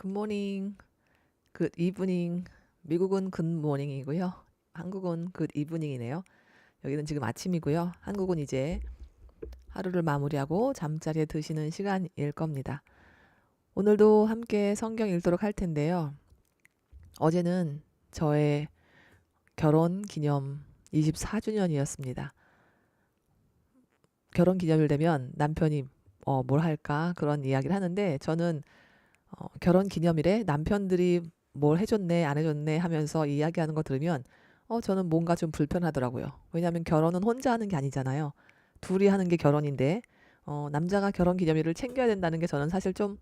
굿모닝, 굿 이브닝. 미국은 굿모닝이고요. 한국은 굿 이브닝이네요. 여기는 지금 아침이고요. 한국은 이제 하루를 마무리하고 잠자리에 드시는 시간일 겁니다. 오늘도 함께 성경 읽도록 할 텐데요. 어제는 저의 결혼 기념 24주년이었습니다. 결혼 기념일 되면 남편이 어, 뭘 할까 그런 이야기를 하는데 저는 어, 결혼 기념일에 남편들이 뭘 해줬네 안 해줬네 하면서 이야기하는 거 들으면 어, 저는 뭔가 좀 불편하더라고요. 왜냐하면 결혼은 혼자 하는 게 아니잖아요. 둘이 하는 게 결혼인데 어, 남자가 결혼 기념일을 챙겨야 된다는 게 저는 사실 좀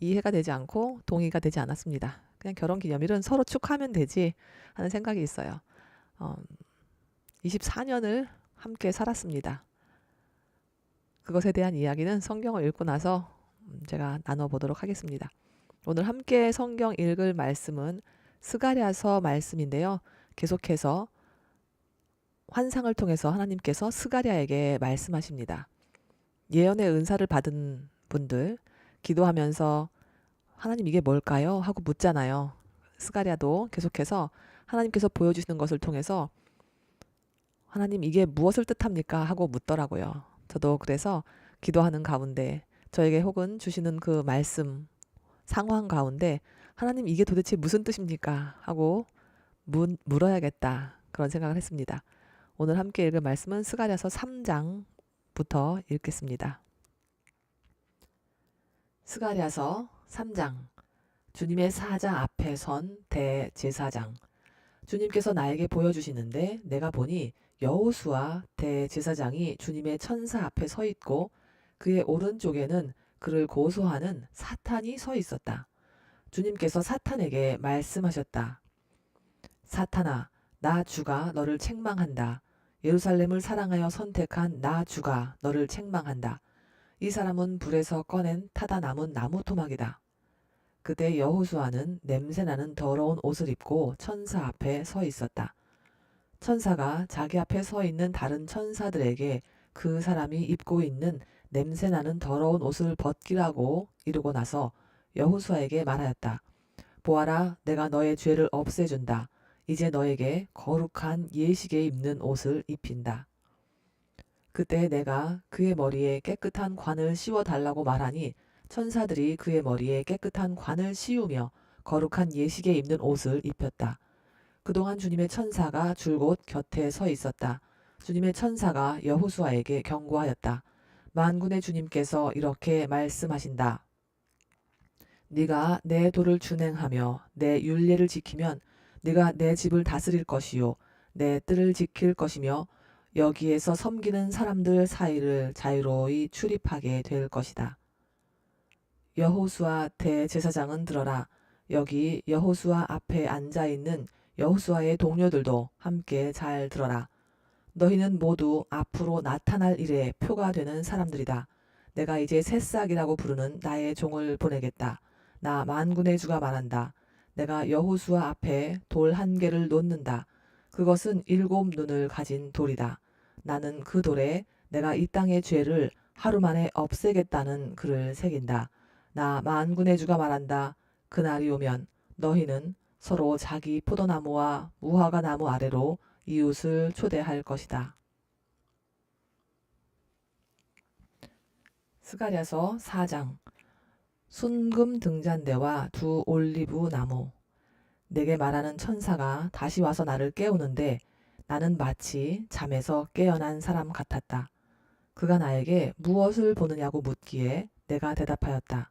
이해가 되지 않고 동의가 되지 않았습니다. 그냥 결혼 기념일은 서로 축하하면 되지 하는 생각이 있어요. 어, 24년을 함께 살았습니다. 그것에 대한 이야기는 성경을 읽고 나서 음, 제가 나눠보도록 하겠습니다. 오늘 함께 성경 읽을 말씀은 스가랴서 말씀인데요. 계속해서 환상을 통해서 하나님께서 스가랴에게 말씀하십니다. 예언의 은사를 받은 분들 기도하면서 하나님 이게 뭘까요? 하고 묻잖아요. 스가랴도 계속해서 하나님께서 보여주시는 것을 통해서 하나님 이게 무엇을 뜻합니까? 하고 묻더라고요. 저도 그래서 기도하는 가운데 저에게 혹은 주시는 그 말씀 상황 가운데 하나님 이게 도대체 무슨 뜻입니까? 하고 문, 물어야겠다. 그런 생각을 했습니다. 오늘 함께 읽을 말씀은 스가랴서 3장부터 읽겠습니다. 스가랴서 3장 주님의 사자 앞에 선 대제사장 주님께서 나에게 보여주시는데 내가 보니 여호수아 대제사장이 주님의 천사 앞에 서 있고 그의 오른쪽에는 그를 고소하는 사탄이 서 있었다. 주님께서 사탄에게 말씀하셨다. 사탄아, 나 주가 너를 책망한다. 예루살렘을 사랑하여 선택한 나 주가 너를 책망한다. 이 사람은 불에서 꺼낸 타다 남은 나무 토막이다. 그때 여호수아는 냄새나는 더러운 옷을 입고 천사 앞에 서 있었다. 천사가 자기 앞에 서 있는 다른 천사들에게 그 사람이 입고 있는 냄새나는 더러운 옷을 벗기라고 이르고 나서 여호수아에게 말하였다. 보아라, 내가 너의 죄를 없애준다. 이제 너에게 거룩한 예식에 입는 옷을 입힌다. 그때 내가 그의 머리에 깨끗한 관을 씌워 달라고 말하니 천사들이 그의 머리에 깨끗한 관을 씌우며 거룩한 예식에 입는 옷을 입혔다. 그동안 주님의 천사가 줄곧 곁에 서 있었다. 주님의 천사가 여호수아에게 경고하였다. 만군의 주님께서 이렇게 말씀하신다. 네가 내 도를 준행하며 내 윤례를 지키면 네가 내 집을 다스릴 것이요 내 뜰을 지킬 것이며 여기에서 섬기는 사람들 사이를 자유로이 출입하게 될 것이다. 여호수아 대제사장은 들어라. 여기 여호수아 앞에 앉아 있는 여호수아의 동료들도 함께 잘 들어라. 너희는 모두 앞으로 나타날 일에 표가 되는 사람들이다. 내가 이제 새싹이라고 부르는 나의 종을 보내겠다. 나 만군의 주가 말한다. 내가 여호수아 앞에 돌 한 개를 놓는다. 그것은 일곱 눈을 가진 돌이다. 나는 그 돌에 내가 이 땅의 죄를 하루 만에 없애겠다는 글을 새긴다. 나 만군의 주가 말한다. 그날이 오면 너희는 서로 자기 포도나무와 무화과 나무 아래로 이웃을 초대할 것이다. 스가랴서 4장 순금 등잔대와 두 올리브 나무 내게 말하는 천사가 다시 와서 나를 깨우는데 나는 마치 잠에서 깨어난 사람 같았다. 그가 나에게 무엇을 보느냐고 묻기에 내가 대답하였다.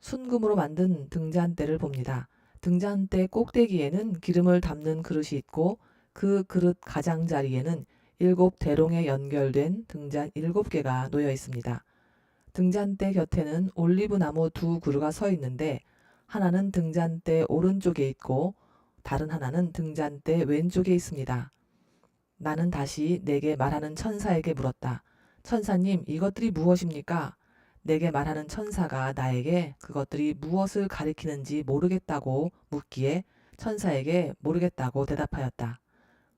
순금으로 만든 등잔대를 봅니다. 등잔대 꼭대기에는 기름을 담는 그릇이 있고 그 그릇 가장자리에는 일곱 대롱에 연결된 등잔 일곱 개가 놓여 있습니다. 등잔대 곁에는 올리브 나무 두 그루가 서 있는데 하나는 등잔대 오른쪽에 있고 다른 하나는 등잔대 왼쪽에 있습니다. 나는 다시 내게 말하는 천사에게 물었다. 천사님, 이것들이 무엇입니까? 내게 말하는 천사가 나에게 그것들이 무엇을 가리키는지 모르겠다고 묻기에 천사에게 모르겠다고 대답하였다.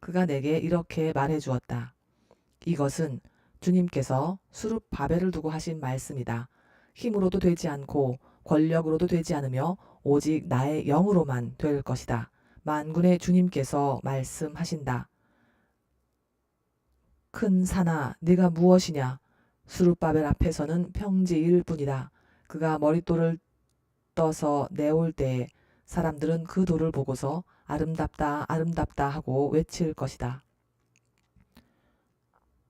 그가 내게 이렇게 말해 주었다. 이것은 주님께서 수룹 바벨을 두고 하신 말씀이다. 힘으로도 되지 않고 권력으로도 되지 않으며 오직 나의 영으로만 될 것이다. 만군의 주님께서 말씀하신다. 큰 산아, 네가 무엇이냐? 수르바벨 앞에서는 평지일 뿐이다. 그가 머릿돌을 떠서 내올 때에 사람들은 그 돌을 보고서 아름답다, 아름답다 하고 외칠 것이다.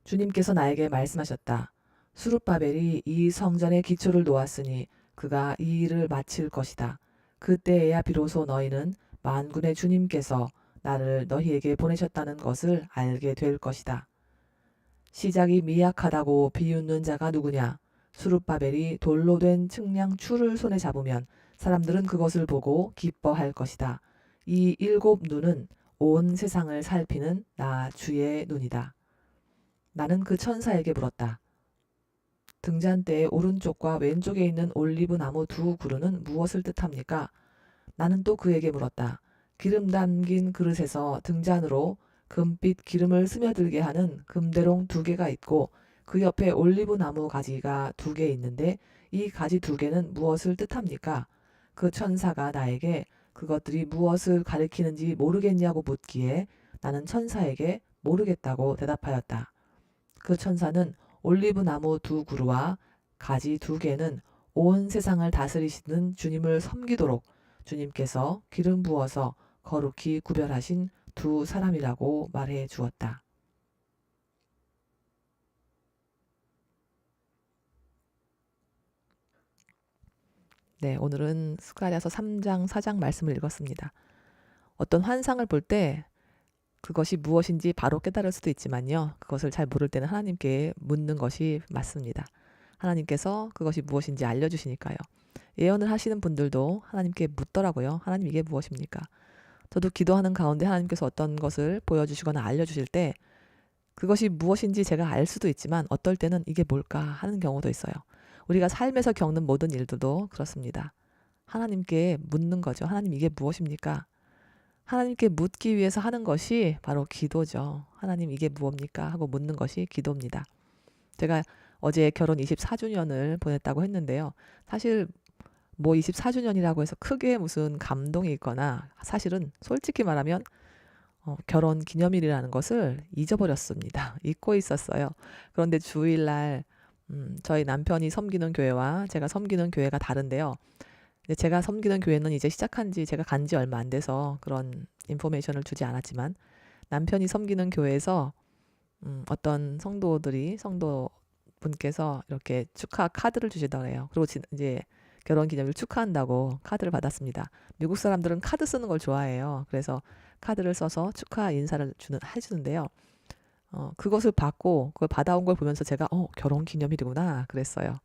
주님께서 나에게 말씀하셨다. 수르바벨이 이 성전의 기초를 놓았으니 그가 이 일을 마칠 것이다. 그때에야 비로소 너희는 만군의 주님께서 나를 너희에게 보내셨다는 것을 알게 될 것이다. 시작이 미약하다고 비웃는 자가 누구냐? 수르바벨이 돌로 된 측량 줄을 손에 잡으면 사람들은 그것을 보고 기뻐할 것이다. 이 일곱 눈은 온 세상을 살피는 나 주의 눈이다. 나는 그 천사에게 물었다. 등잔대의 오른쪽과 왼쪽에 있는 올리브 나무 두 그루는 무엇을 뜻합니까? 나는 또 그에게 물었다. 기름 담긴 그릇에서 등잔으로 금빛 기름을 스며들게 하는 금대롱 두 개가 있고 그 옆에 올리브 나무 가지가 두 개 있는데 이 가지 두 개는 무엇을 뜻합니까? 그 천사가 나에게 그것들이 무엇을 가리키는지 모르겠냐고 묻기에 나는 천사에게 모르겠다고 대답하였다. 그 천사는 올리브 나무 두 그루와 가지 두 개는 온 세상을 다스리시는 주님을 섬기도록 주님께서 기름 부어서 거룩히 구별하신 두 사람이라고 말해 주었다. 네, 오늘은 스가랴서 3장, 4장 말씀을 읽었습니다. 어떤 환상을 볼 때 그것이 무엇인지 바로 깨달을 수도 있지만요. 그것을 잘 모를 때는 하나님께 묻는 것이 맞습니다. 하나님께서 그것이 무엇인지 알려주시니까요. 예언을 하시는 분들도 하나님께 묻더라고요. 하나님 이게 무엇입니까? 저도 기도하는 가운데 하나님께서 어떤 것을 보여주시거나 알려주실 때 그것이 무엇인지 제가 알 수도 있지만 어떨 때는 이게 뭘까 하는 경우도 있어요. 우리가 삶에서 겪는 모든 일들도 그렇습니다. 하나님께 묻는 거죠. 하나님 이게 무엇입니까? 하나님께 묻기 위해서 하는 것이 바로 기도죠. 하나님 이게 무엇입니까? 하고 묻는 것이 기도입니다. 제가 어제 결혼 24주년을 보냈다고 했는데요. 사실 뭐 24주년이라고 해서 크게 무슨 감동이 있거나 사실은 솔직히 말하면 어, 결혼 기념일이라는 것을 잊어버렸습니다. 잊고 있었어요. 그런데 주일날 음, 저희 남편이 섬기는 교회와 제가 섬기는 교회가 다른데요. 제가 섬기는 교회는 이제 시작한 지 제가 간 지 얼마 안 돼서 그런 인포메이션을 주지 않았지만 남편이 섬기는 교회에서 음, 어떤 성도들이 성도 분께서 이렇게 축하 카드를 주시더래요. 그리고 지, 이제 결혼 기념일 축하한다고 카드를 받았습니다. 미국 사람들은 카드 쓰는 걸 좋아해요. 그래서 카드를 써서 축하 인사를 주는 해주는데요. 어, 그것을 받고 그걸 받아온 걸 보면서 제가 어 결혼 기념일이구나 그랬어요.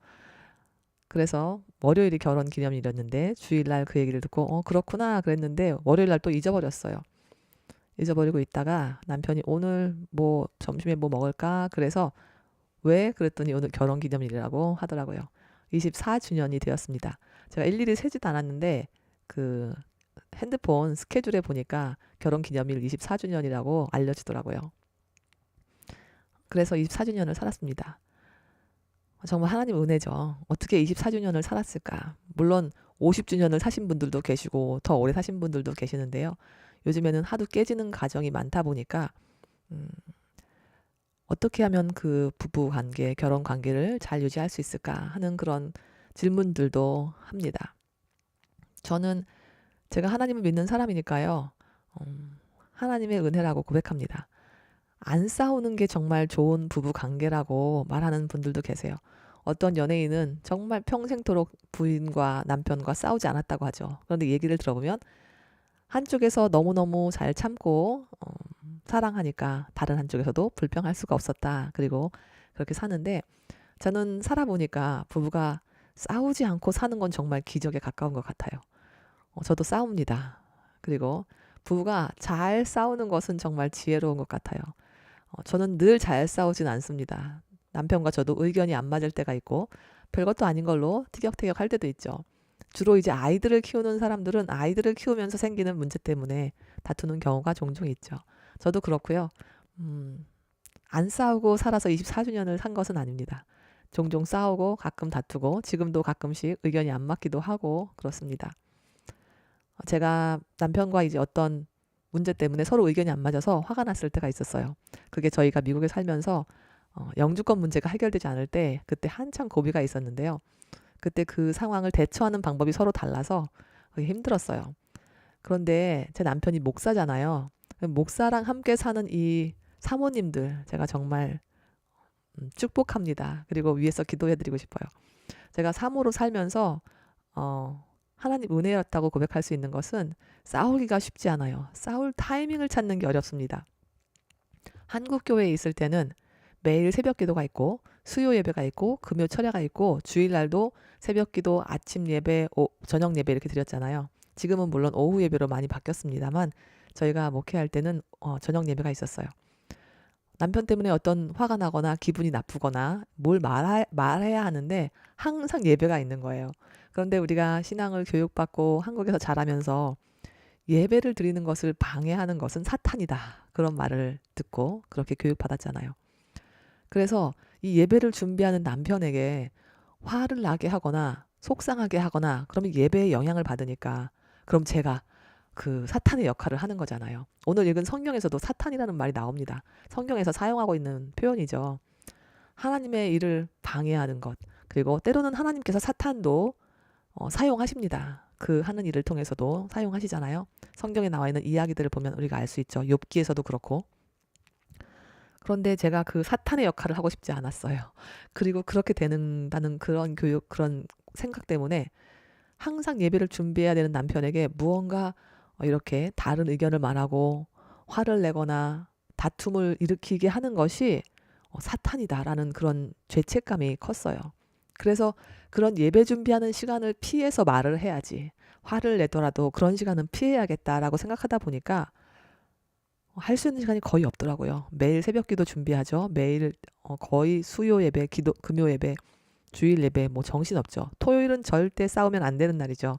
그래서 월요일이 결혼 기념일이었는데 주일날 그 얘기를 듣고 어 그렇구나 그랬는데 월요일날 또 잊어버렸어요. 잊어버리고 있다가 남편이 오늘 뭐 점심에 뭐 먹을까 그래서 왜 그랬더니 오늘 결혼 기념일이라고 하더라고요. 24주년이 되었습니다. 제가 일일이 세지도 않았는데 그 핸드폰 스케줄에 보니까 결혼 기념일 24주년이라고 알려주더라고요. 그래서 24주년을 살았습니다. 정말 하나님 은혜죠. 어떻게 24주년을 살았을까? 물론 50주년을 사신 분들도 계시고 더 오래 사신 분들도 계시는데요. 요즘에는 하도 깨지는 가정이 많다 보니까 음, 어떻게 하면 그 부부 관계, 결혼 관계를 잘 유지할 수 있을까 하는 그런 질문들도 합니다. 저는 제가 하나님을 믿는 사람이니까요. 음, 하나님의 은혜라고 고백합니다. 안 싸우는 게 정말 좋은 부부 관계라고 말하는 분들도 계세요. 어떤 연예인은 정말 평생토록 부인과 남편과 싸우지 않았다고 하죠. 그런데 얘기를 들어보면 한쪽에서 너무너무 잘 참고 어, 사랑하니까 다른 한쪽에서도 불평할 수가 없었다. 그리고 그렇게 사는데 저는 살아보니까 부부가 싸우지 않고 사는 건 정말 기적에 가까운 것 같아요. 어, 저도 싸웁니다. 그리고 부부가 잘 싸우는 것은 정말 지혜로운 것 같아요. 어, 저는 늘 잘 싸우진 않습니다. 남편과 저도 의견이 안 맞을 때가 있고 별것도 아닌 걸로 티격태격 할 때도 있죠. 주로 이제 아이들을 키우는 사람들은 아이들을 키우면서 생기는 문제 때문에 다투는 경우가 종종 있죠. 저도 그렇고요. 음, 안 싸우고 살아서 24주년을 산 것은 아닙니다. 종종 싸우고 가끔 다투고 지금도 가끔씩 의견이 안 맞기도 하고 그렇습니다. 어, 제가 남편과 이제 어떤 문제 때문에 서로 의견이 안 맞아서 화가 났을 때가 있었어요. 그게 저희가 미국에 살면서 어, 영주권 문제가 해결되지 않을 때 그때 한참 고비가 있었는데요. 그때 그 상황을 대처하는 방법이 서로 달라서 그게 힘들었어요. 그런데 제 남편이 목사잖아요. 목사랑 함께 사는 이 사모님들 제가 정말 음, 축복합니다. 그리고 위에서 기도해드리고 싶어요. 제가 사모로 살면서 어, 하나님 은혜였다고 고백할 수 있는 것은 싸우기가 쉽지 않아요. 싸울 타이밍을 찾는 게 어렵습니다. 한국 교회에 있을 때는 매일 새벽 기도가 있고 수요 예배가 있고 금요 철야가 있고 주일날도 새벽 기도, 아침 예배, 오, 저녁 예배 이렇게 드렸잖아요. 지금은 물론 오후 예배로 많이 바뀌었습니다만 저희가 목회할 때는 어, 저녁 예배가 있었어요. 남편 때문에 어떤 화가 나거나 기분이 나쁘거나 뭘 말하, 말해야 하는데 항상 예배가 있는 거예요. 그런데 우리가 신앙을 교육받고 한국에서 자라면서 예배를 드리는 것을 방해하는 것은 사탄이다. 그런 말을 듣고 그렇게 교육받았잖아요. 그래서 이 예배를 준비하는 남편에게 화를 나게 하거나 속상하게 하거나 그러면 예배에 영향을 받으니까 그럼 제가 그 사탄의 역할을 하는 거잖아요. 오늘 읽은 성경에서도 사탄이라는 말이 나옵니다. 성경에서 사용하고 있는 표현이죠. 하나님의 일을 방해하는 것. 그리고 때로는 하나님께서 사탄도 어, 사용하십니다. 그 하는 일을 통해서도 사용하시잖아요. 성경에 나와 있는 이야기들을 보면 우리가 알 수 있죠. 욥기에서도 그렇고. 그런데 제가 그 사탄의 역할을 하고 싶지 않았어요. 그리고 그렇게 되는다는 그런 교육, 그런 생각 때문에 항상 예배를 준비해야 되는 남편에게 무언가 이렇게 다른 의견을 말하고 화를 내거나 다툼을 일으키게 하는 것이 어, 사탄이다라는 그런 죄책감이 컸어요. 그래서 그런 예배 준비하는 시간을 피해서 말을 해야지. 화를 내더라도 그런 시간은 피해야겠다라고 생각하다 보니까 할 수 있는 시간이 거의 없더라고요. 매일 새벽 기도 준비하죠. 매일 어, 거의 수요 예배, 기도, 금요 예배, 주일 예배, 뭐 정신 없죠. 토요일은 절대 싸우면 안 되는 날이죠.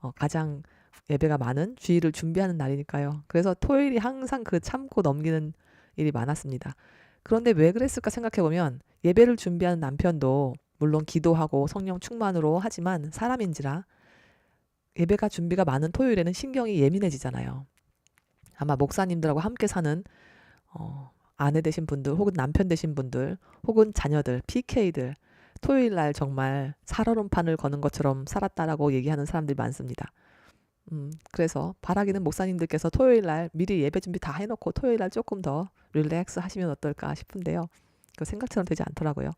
어, 가장 예배가 많은 주일을 준비하는 날이니까요. 그래서 토요일이 항상 그 참고 넘기는 일이 많았습니다. 그런데 왜 그랬을까 생각해 보면 예배를 준비하는 남편도 물론 기도하고 성령 충만으로 하지만 사람인지라 예배가 준비가 많은 토요일에는 신경이 예민해지잖아요. 아마 목사님들하고 함께 사는 어, 아내 되신 분들 혹은 남편 되신 분들 혹은 자녀들 PK들 토요일 날 정말 살얼음판을 거는 것처럼 살았다라고 얘기하는 사람들이 많습니다. 음, 그래서 바라기는 목사님들께서 토요일 날 미리 예배 준비 다 해놓고 토요일 날 조금 더 릴렉스 하시면 어떨까 싶은데요. 그 생각처럼 되지 않더라고요.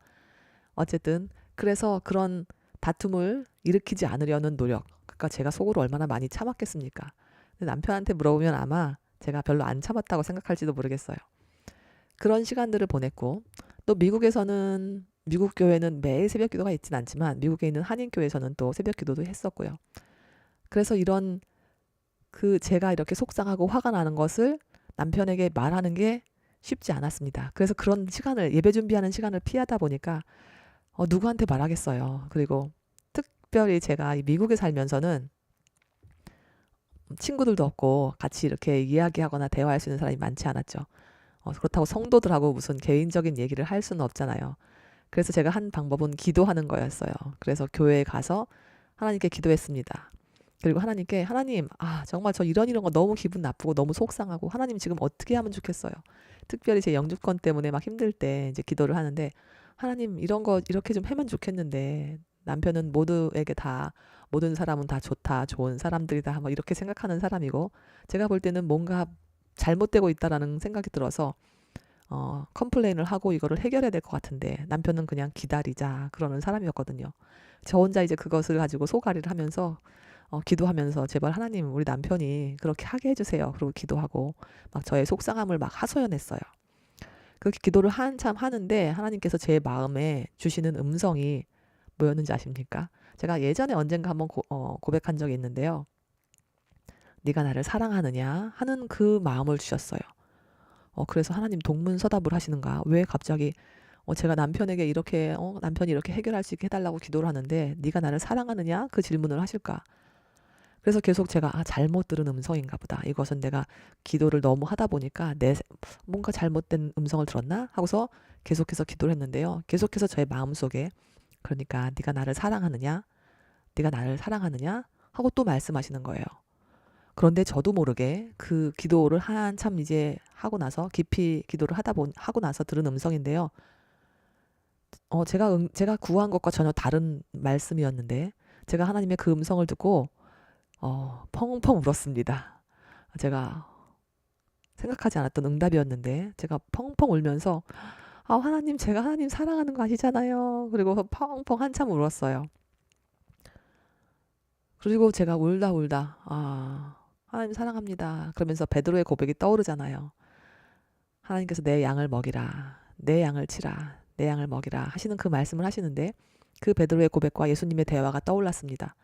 어쨌든 그래서 그런 다툼을 일으키지 않으려는 노력. 그러니까 제가 속으로 얼마나 많이 참았겠습니까? 남편한테 물어보면 아마 제가 별로 안 참았다고 생각할지도 모르겠어요. 그런 시간들을 보냈고 또 미국에서는 미국 교회는 매일 새벽 기도가 있진 않지만 미국에 있는 한인 교회에서는 또 새벽 기도도 했었고요. 그래서 이런 그 제가 이렇게 속상하고 화가 나는 것을 남편에게 말하는 게 쉽지 않았습니다. 그래서 그런 시간을 예배 준비하는 시간을 피하다 보니까 어, 누구한테 말하겠어요. 그리고 특별히 제가 미국에 살면서는 친구들도 없고 같이 이렇게 이야기하거나 대화할 수 있는 사람이 많지 않았죠. 어, 그렇다고 성도들하고 무슨 개인적인 얘기를 할 수는 없잖아요. 그래서 제가 한 방법은 기도하는 거였어요. 그래서 교회에 가서 하나님께 기도했습니다. 그리고 하나님께 하나님 아 정말 저 이런 이런 거 너무 기분 나쁘고 너무 속상하고 하나님 지금 어떻게 하면 좋겠어요. 특별히 제 영주권 때문에 막 힘들 때 이제 기도를 하는데 하나님 이런 거 이렇게 좀 하면 좋겠는데 남편은 모두에게 다 모든 사람은 다 좋다 좋은 사람들이다 뭐 이렇게 생각하는 사람이고 제가 볼 때는 뭔가 잘못되고 있다라는 생각이 들어서 어 컴플레인을 하고 이거를 해결해야 될 것 같은데 남편은 그냥 기다리자 그러는 사람이었거든요. 저 혼자 이제 그것을 가지고 소가리를 하면서 어, 기도하면서 제발 하나님 우리 남편이 그렇게 하게 해주세요. 그리고 기도하고 막 저의 속상함을 막 하소연했어요. 그렇게 기도를 한참 하는데 하나님께서 제 마음에 주시는 음성이 뭐였는지 아십니까? 제가 예전에 언젠가 한번 고, 어, 고백한 적이 있는데요. 네가 나를 사랑하느냐 하는 그 마음을 주셨어요. 어, 그래서 하나님 동문서답을 하시는가? 왜 갑자기 어, 제가 남편에게 이렇게 어, 남편이 이렇게 해결할 수 있게 해달라고 기도를 하는데 네가 나를 사랑하느냐 그 질문을 하실까? 그래서 계속 제가 아 잘못 들은 음성인가 보다. 이것은 내가 기도를 너무 하다 보니까 내 뭔가 잘못된 음성을 들었나 하고서 계속해서 기도를 했는데요. 계속해서 저의 마음속에 그러니까 네가 나를 사랑하느냐? 네가 나를 사랑하느냐? 하고 또 말씀하시는 거예요. 그런데 저도 모르게 그 기도를 한참 이제 하고 나서 깊이 기도를 하다 본 하고 나서 들은 음성인데요. 어 제가 응, 제가 구한 것과 전혀 다른 말씀이었는데 제가 하나님의 그 음성을 듣고 어 펑펑 울었습니다. 제가 생각하지 않았던 응답이었는데 제가 펑펑 울면서 아 하나님 제가 하나님 사랑하는 거 아시잖아요. 그리고 펑펑 한참 울었어요. 그리고 제가 울다 울다 아 하나님 사랑합니다. 그러면서 베드로의 고백이 떠오르잖아요. 하나님께서 내 양을 먹이라. 내 양을 치라. 내 양을 먹이라 하시는 그 말씀을 하시는데 그 베드로의 고백과 예수님의 대화가 떠올랐습니다.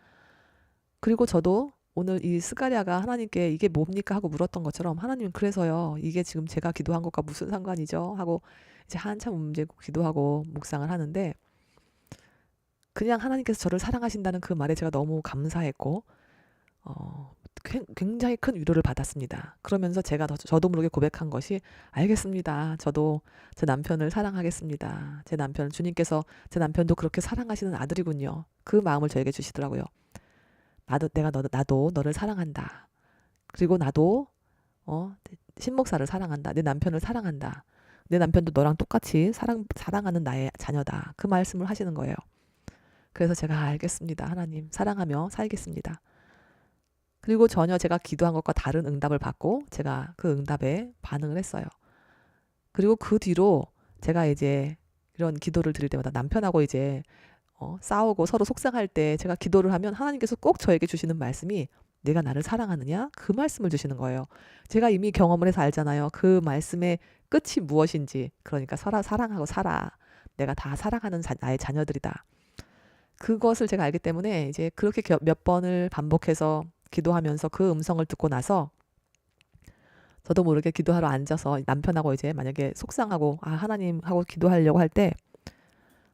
그리고 저도 오늘 이 스가랴가 하나님께 이게 뭡니까 하고 물었던 것처럼 하나님 그래서요 이게 지금 제가 기도한 것과 무슨 상관이죠 하고 이제 한참 움직이고 기도하고 묵상을 하는데 그냥 하나님께서 저를 사랑하신다는 그 말에 제가 너무 감사했고 어, 굉- 굉장히 큰 위로를 받았습니다. 그러면서 제가 더- 저도 모르게 고백한 것이 알겠습니다. 저도 제 남편을 사랑하겠습니다. 제 남편 주님께서 제 남편도 그렇게 사랑하시는 아들이군요. 그 마음을 저에게 주시더라고요. 나도 내가 너 나도 너를 사랑한다. 그리고 나도 어 신목사를 사랑한다. 내 남편을 사랑한다. 내 남편도 너랑 똑같이 사랑 사랑하는 나의 자녀다. 그 말씀을 하시는 거예요. 그래서 제가 알겠습니다. 하나님 사랑하며 살겠습니다. 그리고 전혀 제가 기도한 것과 다른 응답을 받고 제가 그 응답에 반응을 했어요. 그리고 그 뒤로 제가 이제 이런 기도를 드릴 때마다 남편하고 이제 어, 싸우고 서로 속상할 때 제가 기도를 하면 하나님께서 꼭 저에게 주시는 말씀이 내가 나를 사랑하느냐? 그 말씀을 주시는 거예요. 제가 이미 경험을 해서 알잖아요. 그 말씀의 끝이 무엇인지. 그러니까 살아, 사랑하고 살아. 내가 다 사랑하는 자- 나의 자녀들이다. 그것을 제가 알기 때문에 이제 그렇게 겨- 몇 번을 반복해서 기도하면서 그 음성을 듣고 나서 저도 모르게 기도하러 앉아서 남편하고 이제 만약에 속상하고 아 하나님 하고 기도하려고 할 때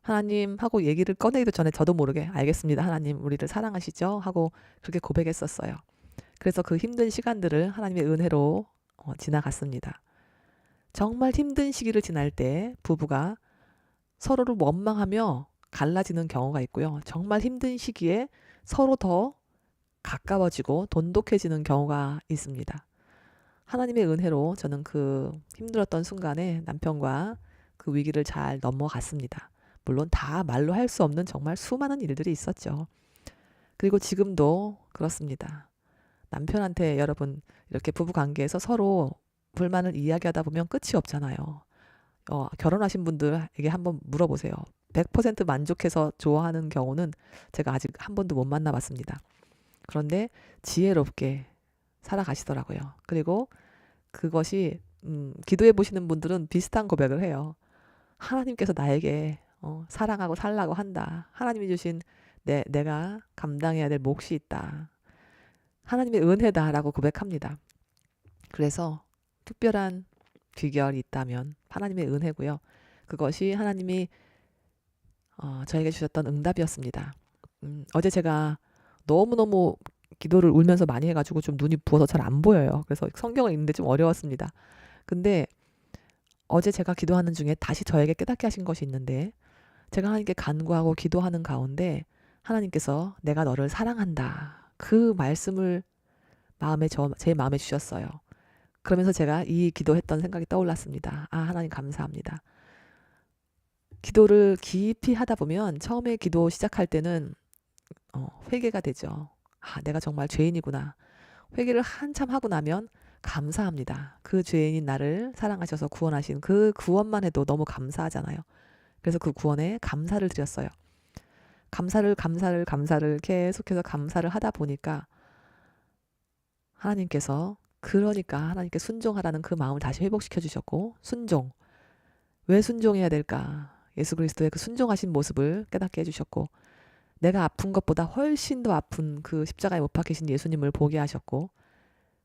하나님 하고 얘기를 꺼내기도 전에 저도 모르게 알겠습니다 하나님 우리를 사랑하시죠 하고 그렇게 고백했었어요. 그래서 그 힘든 시간들을 하나님의 은혜로 어, 지나갔습니다. 정말 힘든 시기를 지날 때 부부가 서로를 원망하며 갈라지는 경우가 있고요. 정말 힘든 시기에 서로 더 가까워지고 돈독해지는 경우가 있습니다. 하나님의 은혜로 저는 그 힘들었던 순간에 남편과 그 위기를 잘 넘어갔습니다. 물론 다 말로 할 수 없는 정말 수많은 일들이 있었죠. 그리고 지금도 그렇습니다. 남편한테 여러분 이렇게 부부 관계에서 서로 불만을 이야기하다 보면 끝이 없잖아요. 어, 결혼하신 분들에게 한번 물어보세요. 100% 만족해서 좋아하는 경우는 제가 아직 한 번도 못 만나봤습니다. 그런데 지혜롭게 살아가시더라고요. 그리고 그것이 음, 기도해 보시는 분들은 비슷한 고백을 해요. 하나님께서 나에게 어, 사랑하고 살라고 한다. 하나님이 주신 내, 내가 감당해야 될 몫이 있다. 하나님의 은혜다라고 고백합니다. 그래서 특별한 비결이 있다면 하나님의 은혜고요. 그것이 하나님이 어, 저에게 주셨던 응답이었습니다. 음, 어제 제가 너무너무 기도를 울면서 많이 해가지고 좀 눈이 부어서 잘 안 보여요. 그래서 성경을 읽는데 좀 어려웠습니다. 근데 어제 제가 기도하는 중에 다시 저에게 깨닫게 하신 것이 있는데 제가 하나님께 간구하고 기도하는 가운데 하나님께서 내가 너를 사랑한다. 그 말씀을 마음에 저, 제 마음에 주셨어요. 그러면서 제가 이 기도했던 생각이 떠올랐습니다. 아, 하나님 감사합니다. 기도를 깊이 하다 보면 처음에 기도 시작할 때는 어, 회개가 되죠. 아, 내가 정말 죄인이구나. 회개를 한참 하고 나면 감사합니다. 그 죄인인 나를 사랑하셔서 구원하신 그 구원만 해도 너무 감사하잖아요. 그래서 그 구원에 감사를 드렸어요. 감사를, 감사를, 감사를 계속해서 감사를 하다 보니까 하나님께서 그러니까 하나님께 순종하라는 그 마음을 다시 회복시켜 주셨고 순종. 왜 순종해야 될까? 예수 그리스도의 그 순종하신 모습을 깨닫게 해 주셨고 내가 아픈 것보다 훨씬 더 아픈 그 십자가에 못 박히신 예수님을 보게 하셨고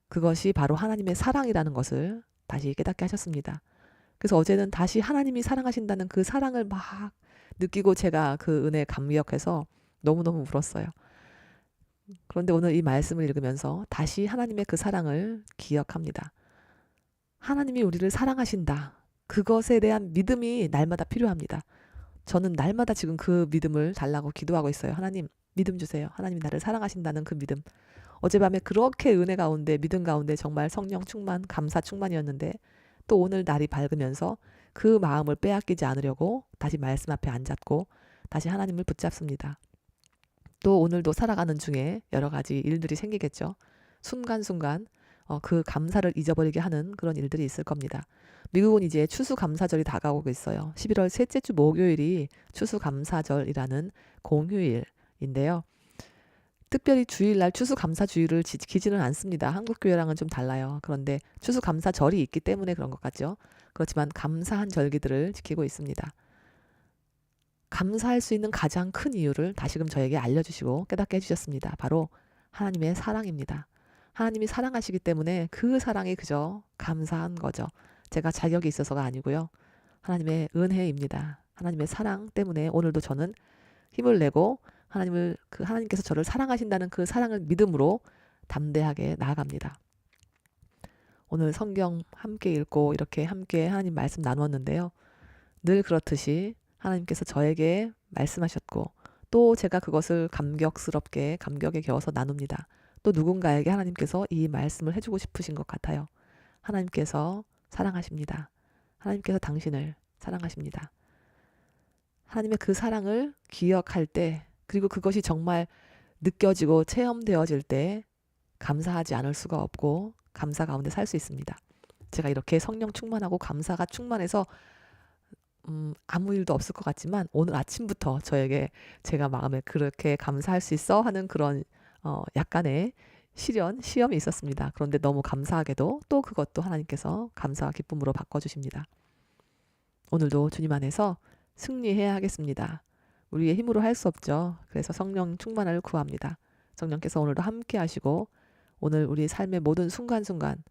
그것이 바로 하나님의 사랑이라는 것을 다시 깨닫게 하셨습니다. 그래서 어제는 다시 하나님이 사랑하신다는 그 사랑을 막 느끼고 제가 그 은혜에 감격해서 너무너무 울었어요. 그런데 오늘 이 말씀을 읽으면서 다시 하나님의 그 사랑을 기억합니다. 하나님이 우리를 사랑하신다. 그것에 대한 믿음이 날마다 필요합니다. 저는 날마다 지금 그 믿음을 달라고 기도하고 있어요. 하나님, 믿음 주세요. 하나님이 나를 사랑하신다는 그 믿음. 어젯밤에 그렇게 은혜 가운데, 믿음 가운데 정말 성령 충만, 감사 충만이었는데 또 오늘 날이 밝으면서 그 마음을 빼앗기지 않으려고 다시 말씀 앞에 앉았고 다시 하나님을 붙잡습니다. 또 오늘도 살아가는 중에 여러 가지 일들이 생기겠죠. 순간순간 어, 그 감사를 잊어버리게 하는 그런 일들이 있을 겁니다. 미국은 이제 추수감사절이 다가오고 있어요. 11월 셋째 주 목요일이 추수감사절이라는 공휴일인데요. 특별히 주일날 추수감사주의를 지키지는 않습니다. 한국교회랑은 좀 달라요. 그런데 추수감사절이 있기 때문에 그런 것 같죠. 그렇지만 감사한 절기들을 지키고 있습니다. 감사할 수 있는 가장 큰 이유를 다시금 저에게 알려주시고 깨닫게 해주셨습니다. 바로 하나님의 사랑입니다. 하나님이 사랑하시기 때문에 그 사랑이 그저 감사한 거죠. 제가 자격이 있어서가 아니고요. 하나님의 은혜입니다. 하나님의 사랑 때문에 오늘도 저는 힘을 내고 하나님을 그 하나님께서 저를 사랑하신다는 그 사랑을 믿음으로 담대하게 나아갑니다. 오늘 성경 함께 읽고 이렇게 함께 하나님 말씀 나누었는데요. 늘 그렇듯이 하나님께서 저에게 말씀하셨고 또 제가 그것을 감격스럽게 감격에 겨워서 나눕니다. 또 누군가에게 하나님께서 이 말씀을 해주고 싶으신 것 같아요. 하나님께서 사랑하십니다. 하나님께서 당신을 사랑하십니다. 하나님의 그 사랑을 기억할 때 그리고 그것이 정말 느껴지고 체험되어질 때 감사하지 않을 수가 없고 감사 가운데 살 수 있습니다. 제가 이렇게 성령 충만하고 감사가 충만해서 음, 아무 일도 없을 것 같지만 오늘 아침부터 저에게 제가 마음에 그렇게 감사할 수 있어 하는 그런 어, 약간의 시련, 시험이 있었습니다. 그런데 너무 감사하게도 또 그것도 하나님께서 감사와 기쁨으로 바꿔주십니다. 오늘도 주님 안에서 승리해야 하겠습니다. 우리의 힘으로 할 수 없죠. 그래서 성령 충만을 구합니다. 성령께서 오늘도 함께 하시고 오늘 우리 삶의 모든 순간순간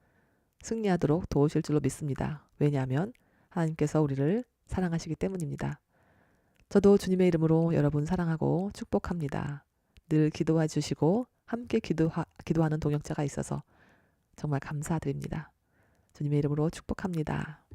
승리하도록 도우실 줄로 믿습니다. 왜냐하면 하나님께서 우리를 사랑하시기 때문입니다. 저도 주님의 이름으로 여러분 사랑하고 축복합니다. 늘 기도해 주시고 함께 기도하, 기도하는 동역자가 있어서 정말 감사드립니다. 주님의 이름으로 축복합니다.